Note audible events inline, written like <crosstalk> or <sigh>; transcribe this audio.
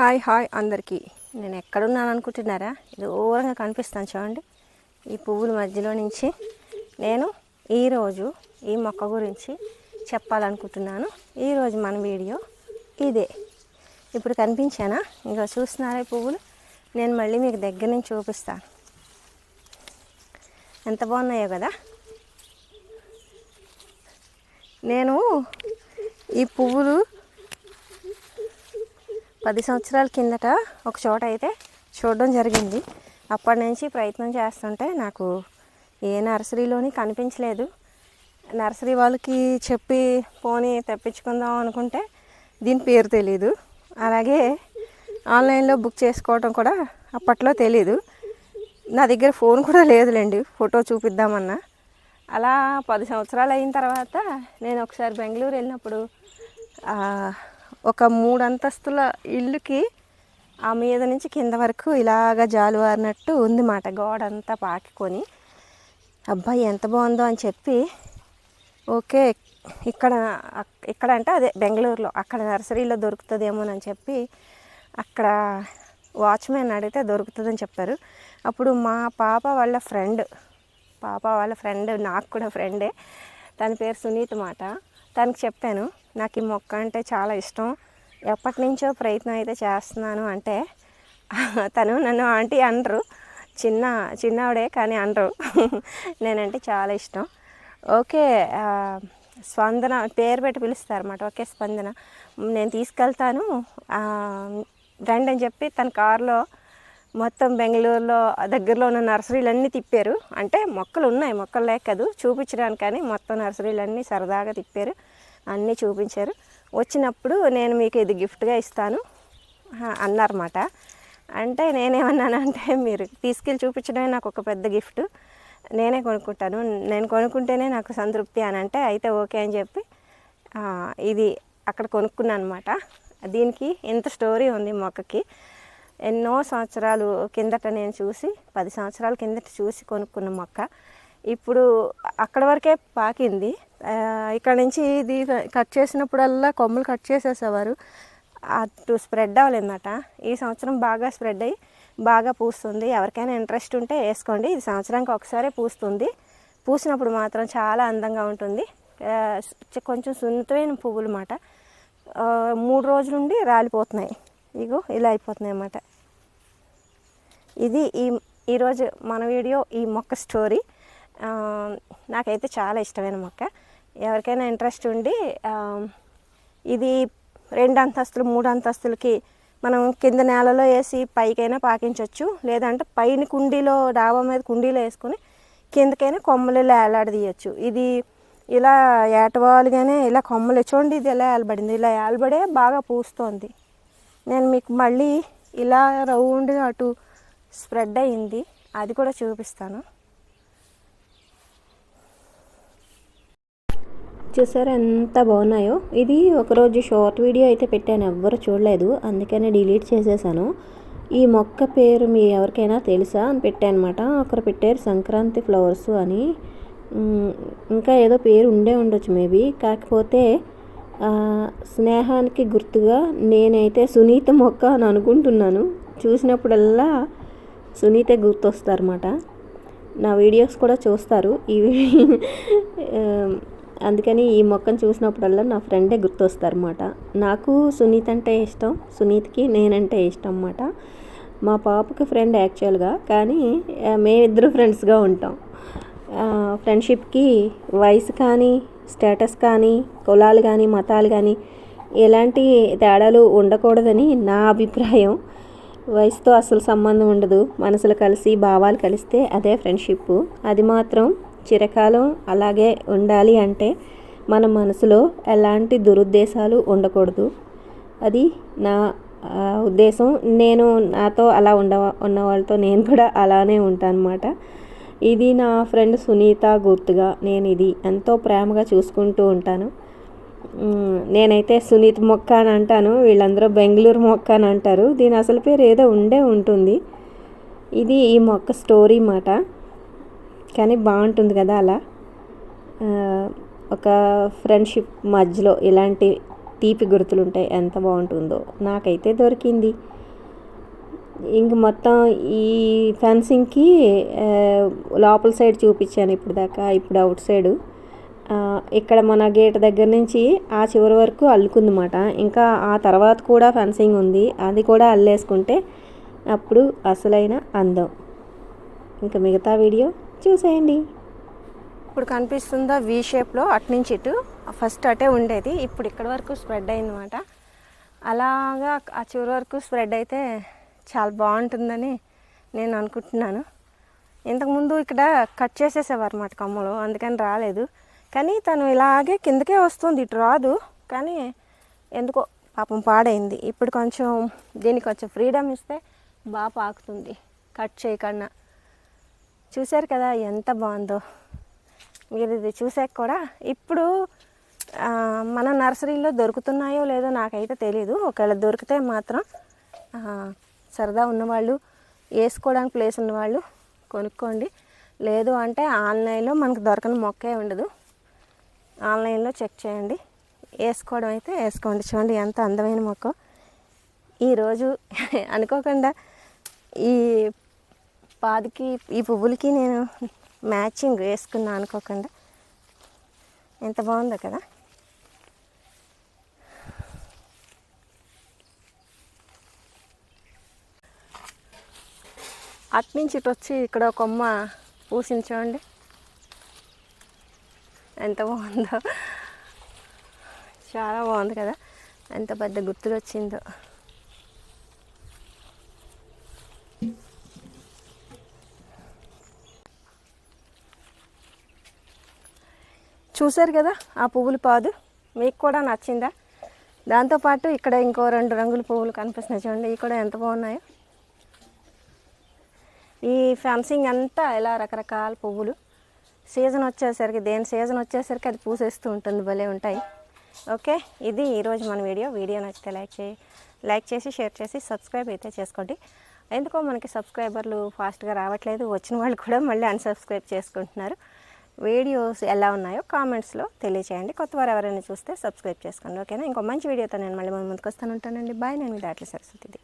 Hi hi అందరికీ. నేను ఎక్కడున్నాను అనుకుంటున్నారా దూరంగా కనిపిస్తాను చూడండి. ఈ పువ్వుల మధ్యలో నుంచి నేను ఈరోజు ఈ మొక్క గురించి చెప్పాలనుకుంటున్నాను. ఈరోజు మన వీడియో ఇదే. ఇప్పుడు కనిపించానా? ఇంకా చూస్తున్నారా ఈ పువ్వులు? నేను మళ్ళీ మీకు దగ్గర నుంచి చూపిస్తాను. ఎంత బాగున్నాయో కదా? నేను ఈ పువ్వులు పది సంవత్సరాల కిందట ఒక చోట అయితే చూడడం జరిగింది. అప్పటి నుంచి ప్రయత్నం చేస్తుంటే నాకు ఏ నర్సరీలోని కనిపించలేదు. నర్సరీ వాళ్ళకి చెప్పి పోనీ తెప్పించుకుందాం అనుకుంటే దీని పేరు తెలీదు. అలాగే ఆన్లైన్లో బుక్ చేసుకోవడం కూడా అప్పట్లో తెలీదు. నా దగ్గర ఫోన్ కూడా లేదులేండి ఫోటో చూపిద్దామన్నా. అలా పది సంవత్సరాలు అయిన తర్వాత నేను ఒకసారి బెంగళూరు వెళ్ళినప్పుడు ఒక మూడు అంతస్తుల ఇల్లుకి ఆ మీద నుంచి కింద వరకు ఇలాగ జాలువారినట్టు ఉంది మాట గోడ అంతా పాకికొని. అబ్బాయి ఎంత బాగుందో అని చెప్పి ఓకే ఇక్కడ అక్- ఇక్కడ అంటే అదే బెంగళూరులో అక్కడ నర్సరీలో దొరుకుతుందేమోనని చెప్పి అక్కడ వాచ్మెన్ అడిగితే దొరుకుతుందని చెప్పారు. అప్పుడు మా పాప వాళ్ళ ఫ్రెండ్ పాప వాళ్ళ ఫ్రెండ్ నాకు కూడా ఫ్రెండే తన పేరు సునీత మాట తనకు చెప్పాను. నాకు ఈ మొక్క అంటే చాలా ఇష్టం. ఎప్పటి నుంచో ప్రయత్నం అయితే చేస్తున్నాను అంటే <laughs> తను నన్ను ఆంటీ అనరు. చిన్న చిన్నవాడే కానీ అనరు. <laughs> నేనంటే చాలా ఇష్టం. ఓకే స్పందన పేరు పెట్టి పిలుస్తారు అన్నమాట. ఓకే స్పందన. నేను తీసుకెళ్తాను. రండి అని చెప్పి తన కారులో మొత్తం బెంగళూరులో దగ్గరలో ఉన్న నర్సరీలన్నీ తిప్పారు. అంటే మొక్కలు ఉన్నాయి మొక్కలు లేక చూపించడానికి కానీ మొత్తం నర్సరీలు అన్నీ సరదాగా తిప్పారు. అన్నీ చూపించారు. వచ్చినప్పుడు నేను మీకు ఇది గిఫ్ట్గా ఇస్తాను. అన్నారన్నమాట. అంటే నేనేమన్నానంటే మీరు తీసుకెళ్ళి చూపించడమే నాకు ఒక పెద్ద గిఫ్ట్. నేనే కొనుక్కుంటాను. నేను కొనుక్కుంటేనే నాకు సంతృప్తి అని అంటే అయితే ఓకే అని చెప్పి ఇది అక్కడ కొనుక్కున్నాను అనమాట దీనికి ఇంత స్టోరీ ఉంది మొక్కకి. ఎన్నో సంవత్సరాలు కిందట నేను చూసి పది సంవత్సరాల కిందట చూసి కొనుక్కున్న మొక్క. ఇప్పుడు అక్కడ వరకే పాకింది. ఇక్కడ నుంచి ఇది కట్ చేసినప్పుడల్లా కొమ్మలు కట్ చేసేసేవారు. అటు స్ప్రెడ్ అవ్వలేదన్నమాట. ఈ సంవత్సరం బాగా స్ప్రెడ్ అయ్యి బాగా పూస్తుంది. ఎవరికైనా ఇంట్రెస్ట్ ఉంటే వేసుకోండి. ఇది సంవత్సరానికి ఒకసారే పూస్తుంది. పూసినప్పుడు మాత్రం చాలా అందంగా ఉంటుంది. కొంచెం సున్నితమైన పువ్వులు అన్నమాట మూడు రోజుల నుండి రాలిపోతున్నాయి. ఇగో ఇలా అయిపోతున్నాయి అన్నమాట ఇది ఈ ఈరోజు మన వీడియో ఈ మొక్క స్టోరీ. నాకైతే చాలా ఇష్టమైన మొక్క. ఎవరికైనా ఇంట్రెస్ట్ ఉండి ఇది రెండు అంతస్తులు మూడు అంతస్తులకి మనం కింద నేలలో వేసి పైకైనా పాకించవచ్చు లేదంటే పైన కుండీలో డాబా మీద కుండీలో వేసుకొని కిందకైనా కొమ్మలు ఏలాడదీయచ్చు ఇది ఇలా ఏటవాలుగానే ఇలా కొమ్మలు చూడండి ఇది ఎలా ఏలబడింది. ఇలా ఏలబడే బాగా పూస్తోంది. నేను మీకు మళ్ళీ ఇలా రౌండ్గా అటు స్ప్రెడ్ అయింది అది కూడా చూపిస్తాను. చూసారా ఎంత బాగున్నాయో? ఇది ఒకరోజు షార్ట్ వీడియో అయితే పెట్టాను ఎవ్వరు చూడలేదు. అందుకనే డిలీట్ చేసేసాను. ఈ మొక్క పేరు మీ ఎవరికైనా తెలుసా అని పెట్టాను అనమాట ఒకరు పెట్టారు సంక్రాంతి ఫ్లవర్స్ అని. ఇంకా ఏదో పేరు ఉండే ఉండొచ్చు మేబీ కాకపోతే స్నేహానికి గుర్తుగా నేనైతే సునీత మొక్క అని అనుకుంటున్నాను. చూసినప్పుడల్లా సునీతే గుర్తొస్తారన్నమాట. నా వీడియోస్ కూడా చూస్తారు. ఇవి <laughs> అందుకని ఈ మొక్కను చూసినప్పుడల్లా నా ఫ్రెండే గుర్తొస్తారన్నమాట. నాకు సునీత్ అంటే ఇష్టం. సునీత్కి నేనంటే ఇష్టం అన్నమాట మా పాపకి ఫ్రెండ్ యాక్చువల్గా కానీ మేమిద్దరు ఫ్రెండ్స్గా ఉంటాం. ఫ్రెండ్షిప్కి వయసు కానీ స్టేటస్ కానీ కులాలు కానీ మతాలు కానీ ఎలాంటి తేడాలు ఉండకూడదని నా అభిప్రాయం. వయసుతో అసలు సంబంధం ఉండదు. మనసులు కలిసి భావాలు కలిస్తే అదే ఫ్రెండ్షిప్ అది మాత్రం చిరకాలం అలాగే ఉండాలి అంటే మన మనసులో ఎలాంటి దురుద్దేశాలు ఉండకూడదు. అది నా ఉద్దేశం. నేను నాతో అలా ఉండ ఉన్న వాళ్ళతో నేను కూడా అలానే ఉంటాను అన్నమాట ఇది నా ఫ్రెండ్ సునీత గుర్తుగా. నేను ఇది ఎంతో ప్రేమగా చూసుకుంటూ ఉంటాను. నేనైతే సునీత్ మొక్క అని అంటాను వీళ్ళందరూ బెంగళూరు మొక్క అని అంటారు. దీని అసలు పేరు ఏదో ఉండే ఉంటుంది. ఇది ఈ మొక్క స్టోరీ మాట. కానీ బాగుంటుంది కదా అలా. ఒక ఫ్రెండ్షిప్ మధ్యలో ఇలాంటి తీపి గుర్తులు ఉంటాయి ఎంత బాగుంటుందో నాకైతే దొరికింది. ఇంక మొత్తం ఈ ఫెన్సింగ్కి లోపల సైడ్ చూపించాను ఇప్పుడు దాకా ఇప్పుడు అవుట్ సైడు. ఇక్కడ మన గేట్ దగ్గర నుంచి ఆ చివరి వరకు అల్లుకుందన్నమాట. ఇంకా ఆ తర్వాత కూడా ఫెన్సింగ్ ఉంది. అది కూడా అల్లేసుకుంటే అప్పుడు అసలైన అందం. ఇంకా మిగతా వీడియో చూసేయండి. ఇప్పుడు కనిపిస్తుందా వి షేప్లో అటు నుంచి ఇటు? ఫస్ట్ అటే ఉండేది. ఇప్పుడు ఇక్కడ వరకు స్ప్రెడ్ అయిందన్నమాట. అలాగా ఆ చివరి వరకు స్ప్రెడ్ అయితే చాలా బాగుంటుందని నేను అనుకుంటున్నాను. ఇంతకుముందు ఇక్కడ కట్ చేసేసేవారు అన్నమాట కమ్మలు. అందుకని రాలేదు. కానీ తను ఇలాగే కిందకే వస్తుంది ఇటు రాదు. కానీ ఎందుకో పాపం పాడైంది. ఇప్పుడు కొంచెం దీనికి కొంచెం ఫ్రీడమ్ ఇస్తే బాగా పాకుతుంది కట్ చేయకుండా చూశారు కదా ఎంత బాగుందో. మీరు ఇది చూసాక కూడా ఇప్పుడు మన నర్సరీలో దొరుకుతున్నాయో లేదో నాకైతే తెలీదు. ఒకవేళ దొరికితే మాత్రం సరదా ఉన్నవాళ్ళు వేసుకోవడానికి ప్లేస్ ఉన్నవాళ్ళు కొనుక్కోండి. లేదు అంటే ఆన్లైన్లో మనకు దొరకని మొక్కే ఉండదు. ఆన్లైన్లో చెక్ చేయండి. వేసుకోవడం అయితే వేసుకోండి. చూడండి ఎంత అందమైన మొక్క. ఈరోజు <laughs> అనుకోకుండా ఈ పాదికి ఈ పువ్వులకి నేను మ్యాచింగ్ వేసుకున్నా అనుకోకుండా. ఎంత బాగుందో కదా. అట్నుంచి ఇటు వచ్చి ఇక్కడ ఒక కొమ్మ పూసింది చూడండి. ఎంత బాగుందో. చాలా బాగుంది కదా. ఎంత పెద్ద గుర్తులు వచ్చిందో చూశారు కదా ఆ పువ్వులు పాదు? మీకు కూడా నచ్చిందా? దాంతోపాటు ఇక్కడ ఇంకో రెండు రంగుల పువ్వులు కనిపిస్తున్నాయి చూడండి. ఇవి కూడా ఎంత బాగున్నాయో. ఈ ఫెన్సింగ్ అంతా ఇలా రకరకాల పువ్వులు. సీజన్ వచ్చేసరికి దేని సీజన్ వచ్చేసరికి అది పూసేస్తూ ఉంటుంది భలే ఉంటాయి. ఓకే? ఇది ఈరోజు మన వీడియో. వీడియో నచ్చితే లైక్ చేయి. లైక్ చేసి షేర్ చేసి సబ్స్క్రైబ్ అయితే చేసుకోండి. ఎందుకో మనకి సబ్స్క్రైబర్లు ఫాస్ట్గా రావట్లేదు. వచ్చిన వాళ్ళు కూడా మళ్ళీ అన్సబ్స్క్రైబ్ చేసుకుంటున్నారు. వీడియోస్ ఎలా ఉన్నాయో కామెంట్స్లో తెలియచేయండి. కొత్త వారు ఎవరైనా చూస్తే సబ్స్క్రైబ్ చేసుకోండి. ఓకేనా? ఇంకో మంచి వీడియోతో నేను మళ్ళీ ముందుకు వస్తాను. ఉంటానండి. బాయ్. నేను మీ దాట్ల సరస్వతిది.